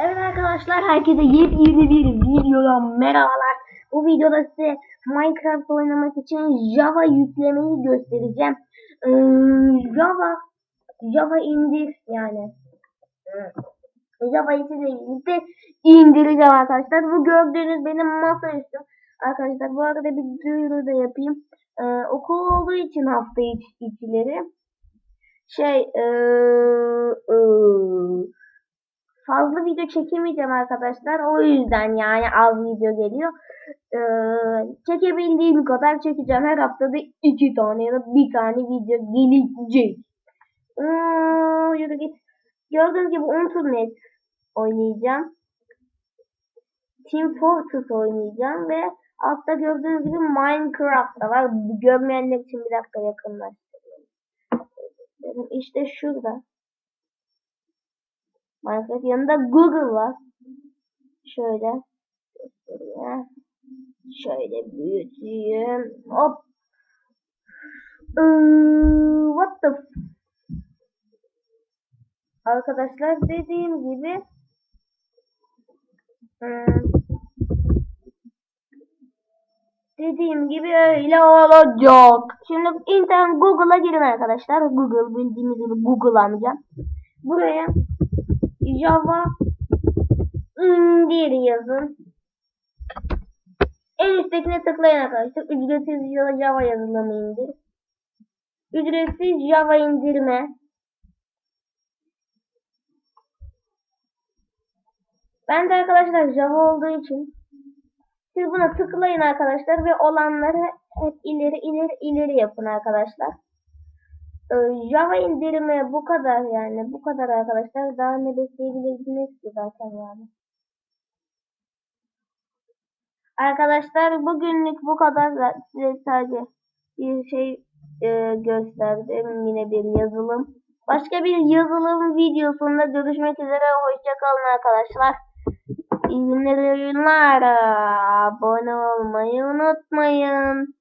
Evet arkadaşlar herkese yepyeni bir videodan merhabalar. Bu videoda size Minecraft oynamak için Java yüklemeyi göstereceğim. Ee, Java Java indir yani. Ee, Java'yı size birlikte indireceğim arkadaşlar. Bu gördüğünüz benim masaüstüm. Arkadaşlar bu arada bir duyuru da yapayım. Ee, okul olduğu için hafta iç, içleri şey ee, ee, fazla video çekemeyeceğim arkadaşlar. O yüzden yani az video geliyor. Ee, çekebildiğim kadar çekeceğim. Her haftada iki tane ya da bir tane video gelecek. Hmm. Gördüğünüz gibi Internet oynayacağım. Team Fortress oynayacağım ve altta gördüğünüz gibi Minecraft da var. Görmeyenler için bir dakika yakınlaştırayım. İşte şurada. Minecraft yanında Google var. Şöyle. Şöyle büyüteyim. Hop. Iıı, what the Arkadaşlar dediğim gibi hmm, dediğim gibi öyle olacak. Şimdi internet Google'a girin arkadaşlar. Google bildiğimiz gibi Google amca. Buraya Java indir yazın. En üsttekine tıklayın arkadaşlar. Ücretsiz Java yazılımı indir. Ücretsiz Java indirme. Ben de arkadaşlar Java olduğu için siz buna tıklayın arkadaşlar ve olanları hep ileri ileri ileri yapın arkadaşlar. Ee, Java indirimi bu kadar yani bu kadar arkadaşlar daha ne bekleyebilirsiniz ki zaten yani. Arkadaşlar bugünlük bu kadar da size sadece bir şey e, gösterdim yine bir yazılım. Başka bir yazılım videosunda görüşmek üzere hoşçakalın arkadaşlar. İyi günler. Abone olmayı unutmayın.